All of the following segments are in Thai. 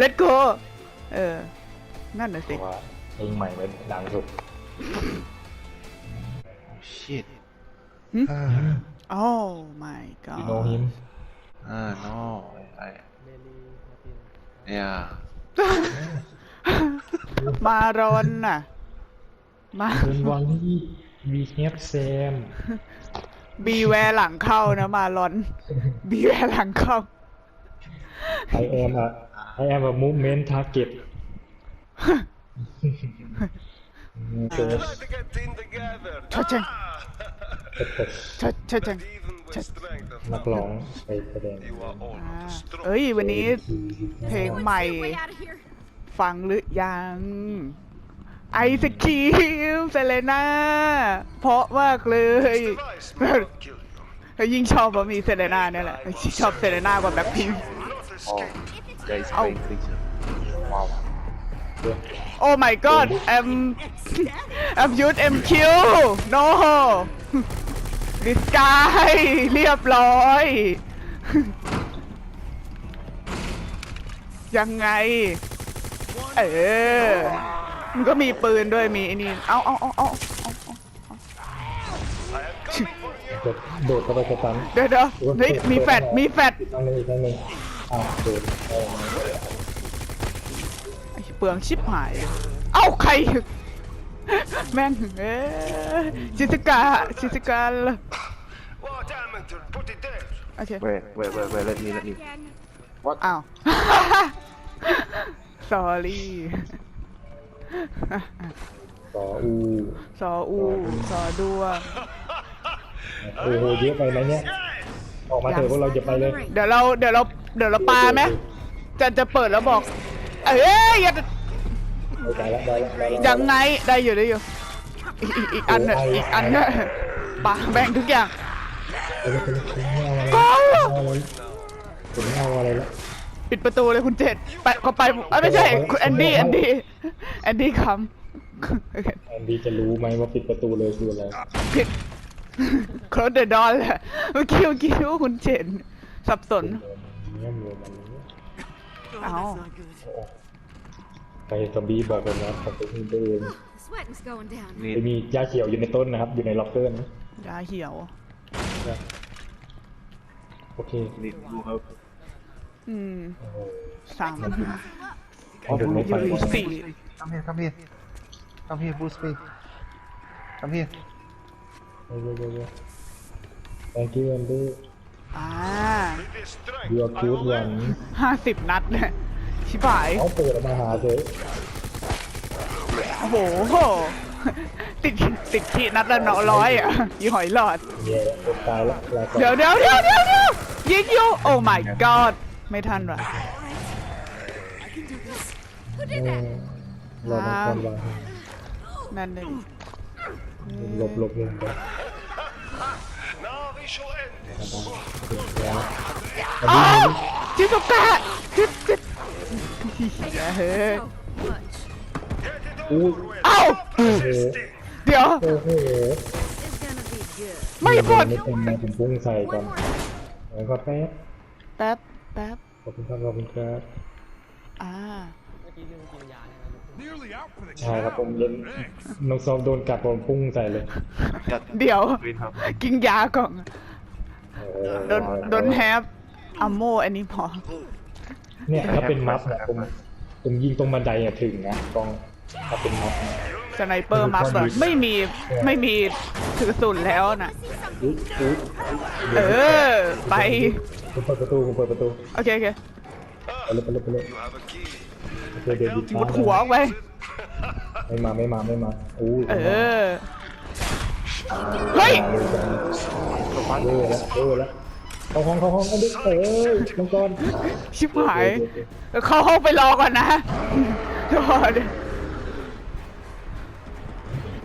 let's go เออ นั่นน่ะเพสิราะว่าเพลงใหม่มันดังสุด shit หึอ่า oh my ยูโน god ฮิมอ่า no I yeah มารอนน่ะ มา เป็นวันที่วีเฮฟเซมบีแวร์หลังเข้านะมารอน บีแวร์หลังเข้า I am a I am a movement target เจอ Like to get in together. Cha-ching. Ah! ชดชดจัง Even with strength of นักร้องไปแสดง you are all อ่า the strong. เอ้ยวันนี้เพลงใหม่ Way out of here. ฟังหรือยังไอศครีมเซเลน่าเพราะมากเลย This device will not kill you. ยิ่งชอบว่ามีเซเลน่าเนี่ยแหละชอบเซเลน่ากว่าแบล็คพิง You will not escape. There is Oh. brain creature ว้าวโอ้ my god I'm I'm use MQ no this guy เรียบร้อย ยังไง เออ มันก็มีปืนด้วยมีไอ้นี่ เอาเอาเอาเอา I am coming for you. จะโดดเข้าไปสตันเดี๋ยวเดี๋ยวเฮ้ยมีแฟดมีแฟด อีกครั้งหนึงอีกครั้งหนึง อ่าโดดเออไอ้เปลืองชิบหายเลยเอ้าใคร แม่งเอ้ยชิสกาชิสกาละ What amateur? Put it there. โอเค where where where where let me let me Again. อ้าว sorry ต่ออูซออูซอด้วง โอ้โหเยอะไปไหมเนี่ย ออกมาเถอะพวกเราจะไปเลย เดี๋ยวเราเดี๋ยวเรา เดี๋ยวเราปาไหมจะจะเปิดแล้วบอก เอ้ยอย่าได้แล้วได้แล้วได้แล้วยังไงได้อยู่ได้อยู่อีกอีกอีกอันน่ะอีกอันน่ะปาแบ่งทุกอย่าง เอาเลยเอาเลยเอาอะไรผมไม่เอาอะไรแล้วปิดประตูเลยคุณเจษไปก็ไปเอ้ยไม่ใช่คุณแอนดี้แอนดี้แอนดี้คำแอนดี้จะรู้ไหมว่าปิดประตูเลยคืออะไรผิด close the door แหละเมื่อกี้เมื่อกี้ว่าคุณเจนสับสนเนี่ ยมือมันนี้เอ้าใครซอมบี้บอกกันนะผมไปที่ตัวเอง The sweating's going down. นี่จะมียาเขียวอยู่ในต้นนะครับ อยู่ในล็อกเกอร์นะยาเหี่ยว โอเคนี่ดูครับอืมโอ้โหสามเอาเดินลงอไปยู่สี่ come here come here come here Bruce Lee come here เร็วเร็วเร็ว thank you Andy อ่า With this strength, you are I good will one ห้าสิบนัดเนี่ยชิบหายเขาเปิดออกมาหาเธอโอ้โห ติดติดขีดนัดละเนาะร้อยอะยี่หอยหลอด เย่คนตายแล้วลาก่อนเดี๋ยวเดี๋ยวเดี๋ยวเดี๋ยวเดี๋ยวยิงอยู่โอ้ my god ไม่ทันว่ะ Who เอ did อ that? รอมาก่อนวางนั่นหนึ่งหลบหลบหนึ่งก่อ end this. แล้วอ้าวจิสุกะจิจิเฮ้ย So much. Get it อุ้ย over with. เอ้า Persisting. เดี๋ยว โอ้โห It's gonna be good. ไม่หมดไม่เต็มนะผมพุ่งใส่ก่อน One more. แล้วก็แป๊บแป๊บแป๊บขอบคุณครับขอบคุณครับอ่า Nearly out for the ใช่ครับผมเล่นน้องซอมโดนกัดผมพุ่งใส่เลยจัดเดี๋ยวกรีนครับกินยาก่อน โอ้โหโดนโดนแฮปอัมโมอันนี้พอเนี่ยถ้าเป็นมัฟเนี่ยผมผมยิงตรงบันไดอะถึงนะกองถ้าเป็นมัฟเนี่ยสไนเปอร์มาสเตอร์ไม่มีไม่มีถือสุนแล้วนะอุ๊ยอุ๊ยเออไปผมเปิดประตูผมเปิดประตูโอเคโอเคไปเลยไปเลยไปเลย You have a key. โอเคเดี๋ยวหยิบมุดหัวออกไปไม่มาไม่มาไม่มาอู้ยเออเฮ้ย เวอร์แล้วเวอร์แล้วเข้าห้องเข้าห้องอันนี้เออมังกรชิบหายเข้าห้องไปรอก่อนนะรอดิ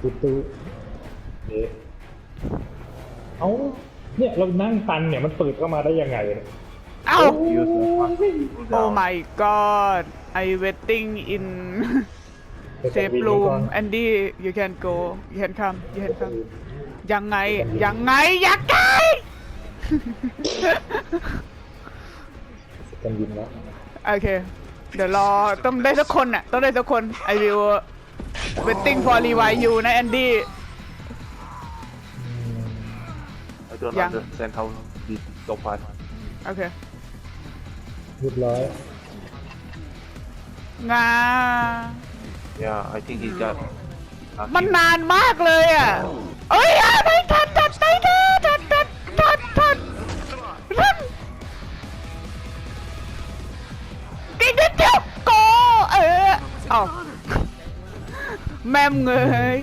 ตุ๊ตู้เอ๊ะเอ้าเนี่ยเรานั่งตันเนี่ยมันเปิดเข้ามาได้ยังไงเนี่ยเอ้ายูสโอ้ my god I waiting in safe room Andy you can go you can come you can come ยังไง ยังไงยังไง กันยินแล้วโอเค เดี๋ยวรอต้องได้สักคนน่ะ ต้องได้สักคน I will waiting for revive you นะแอนดี้ I don't Yeah. understand how this so far โอเค เรียบร้อยงา yeah I think he got มันนานมากเลยอะ เอ้ยอะไม่ทันทันไม่ทันทันทันทันทันทันกินนิดเดียวโกเออเอาแม่มเงย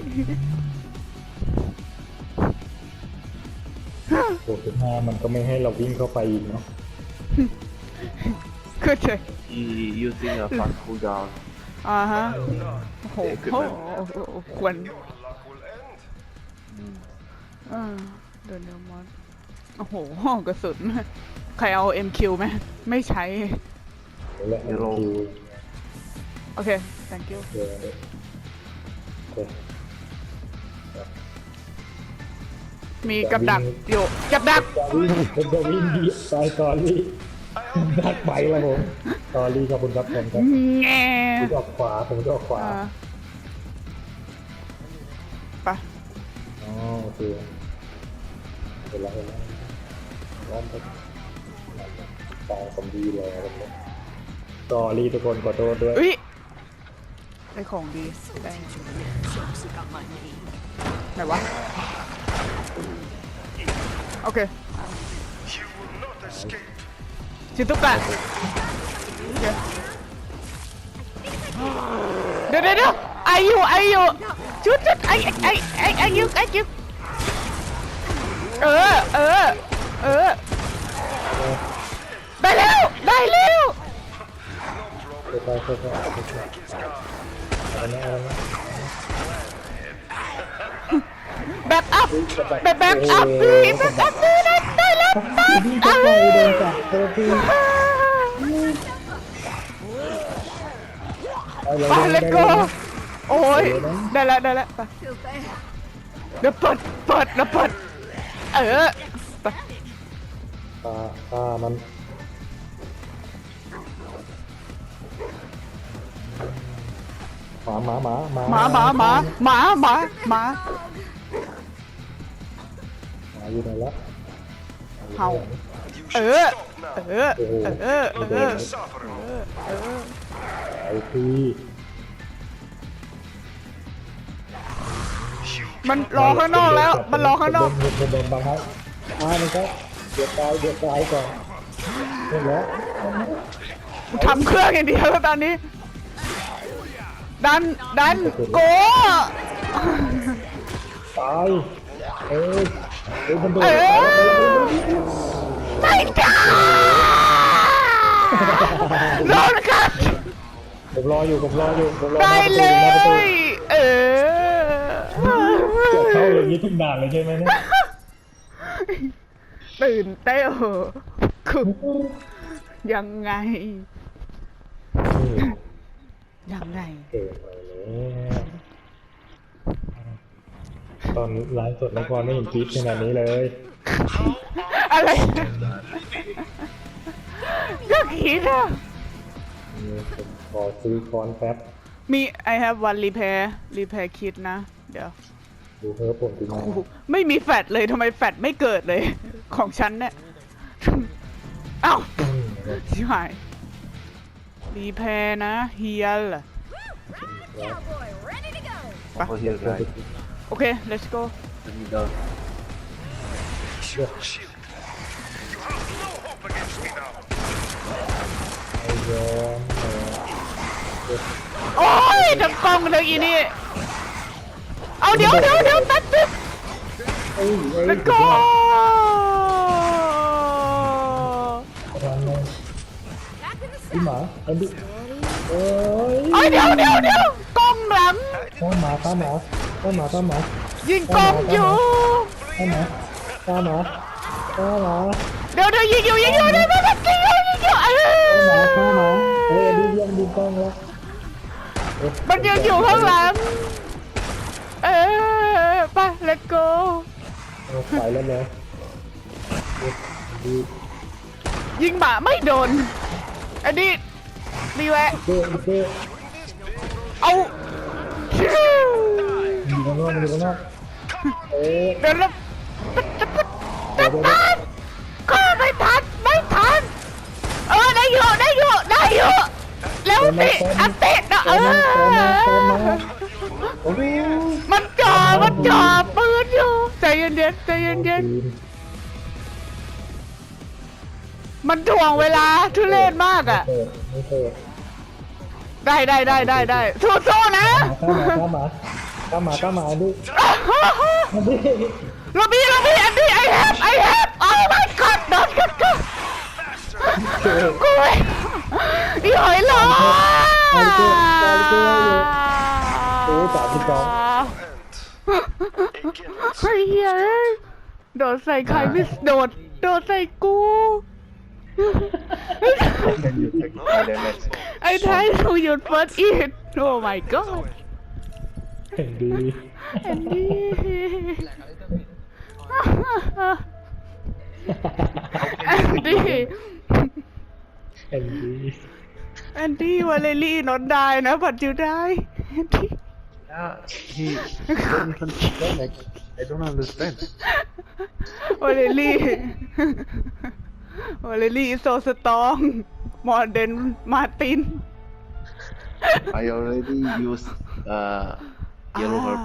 โอ้สิบห้ามันก็ไม่ให้เราวิ่งเข้าไปอีกเนาะขึ้นเลย he using a fast cooldown อ่าฮะโอ้โหโอ้โหควร You're alive. อ่าเดินเดมอนโอ้โหกระสุน ใครเอา MQ ไหมไม่ใช้ และฮีโร่คิวโอเค thank you เดี๋ยวโอเคมีกับดักอยู่กับดัก วิ่งผมจะวิ่งดีไปตอรี่ดักไปแล้วผมตอรี่ขอบคุณครับผมครับแง่ผมจะออกขวาผมจะออกขวา อ่า โอเคเห็นแล้วเห็นแล้วร้อนไปตายผมดีเลยครับผมตอรีทุกคนขอโทษด้วยอุ้ยได้ของดีได้ไหนวะ โอเคชิตุกะโอเคเดี๋ยวเดี๋ยวเดี๋ยวไออยู่ไออยู่ชุดชุดไอไอไอไอยุไอยุ เออ เออ เออ ได้แล้ว ได้แล้วไปไปไปไปไปอะไรนะอะไรนะแบ็กอัพแบ็กแบ็กอัพพี่แบ็กอัพพี่ได้ได้แล้วได้พี่ก็ไปโดนจับเธอพี่ไปเลยไปเลยก็โอ้ยได้แล้วได้แล้วไปเดี๋ยวเปิดเปิดแล้วเปิด เออไปตาตามันหมาหมาหมาหมาหมาหมาหมาหมาหมาหมาหมาอยู่ไหนละเห่า You เอ should อเออเออเออไอ้พี่ มันรอข้างนอกแล้ว มันรอข้างนอกโดนโดนบังคับอ่ามันก็เดี๋ยวตายเดี๋ยวตายก่อนเห็นแล้วทำเครื่องอย่างเดียวแล้วตอนนี้ ดัน ดัน โกตายเอ้ยเอ้ยมันโดนเออไม่ได้โดนกัดผมรออยู่ผมรออยู่ผมรอหได้น้าประเลตูหน้าประตู ย เออ เกิดเข้าอย่างนี้ทุกด่านเลยใช่ไหมเนี่ยตื่นเต้นคือยังไง ยังไงเกิดไปแล้วตอนไลฟ์สดนครไม่เห็นคลิปขนาดนี้เลย อะไรก็คิดอะนี่ผมขอซื้อคอนแป๊บมี I have one repair repair kit นะ เดี๋ยว ดูเพิ่มผมดีมาโอ้โหไม่มีแฟดเลยทำไมแฟดไม่เกิดเลย ของฉันเนี่ยเอ้าชิบหายรีแพร์นะเฮียล Cowboy, ready to go. over here guys โอเค let's go let me down Your shield. You have no hope against me now. ไอ้ย้อนโอ้ยทั้งกล้องทั้งอีนี่ เดี๋ยวเดี๋ยวเดี๋ยวตัดตึ๊บเอ้ยเอ้ยแล้วก็ทำไง Back in the พี่หมาอันนี้เอ้ยเอ้ยเดี๋ยวเดี๋ยวเดี๋ยวกล้องหลังข้าหมาข้าหมาข้าหมาข้าหมายิงกล้องอยู่ข้าหมาข้าหมาข้าหมาเดี๋ยวเดี๋ยวยิงอยู่ยิงอยู่เดี๋ยวเดี๋ยวเดี๋ยวยิงอยู่ยิงอยู่เอข้าหมาข้าหมาเฮ้ยดูยังดูกล้องแล้วมันยังอยู่ข้างหลัง เออไป let's go เอาไปแล้วเนาะเอ๊ะดูยิงหมาไม่โดนอันนี้มีแวะเก้เก้เอาชิวอยู่ข้างนอกอยู่ข้างนอกเอ๊ะเดินแล้วเดี๋ยวเดี๋ยวเดี๋ยวก็ไม่ทันไม่ทันเออได้อยู่ได้อยู่ได้อยู่แล้วสิอันติดนะเออ โอ้ยมันจ่อมันจ่อปืนอยู่ใจเย็นๆใจเย็นๆมันถ่วงเวลาทุเรศมากอะเปิดไม่เปิดได้ได้ได้ได้ได้สู้ๆนะข้ามาข้ามาข้ามาข้ามาดิดิลบบี้ลบบี้อันนี้ไอแฮปไอแฮปโอ้ my god โดนกันกันกูไม่อีหอยหลอ โอ้สามสิบสองเฮ้ยเฮ้ยโดดใส่ใครไม่โดด โดดใส่กูไอ้ไทยถูกหยุดเฟิร์สอีทโอ้ my god เห็นดีแอนดี้ แอนดี้เห็นดีแอนดี้วาเลรี่นอนได้นะผัดจิวได้แอนดี้ Yeah, he don't even panic. I don't understand. วาเลรี่วาเลรี่โซสตองมอร์เดนมาติน I already used uh, yellow herb.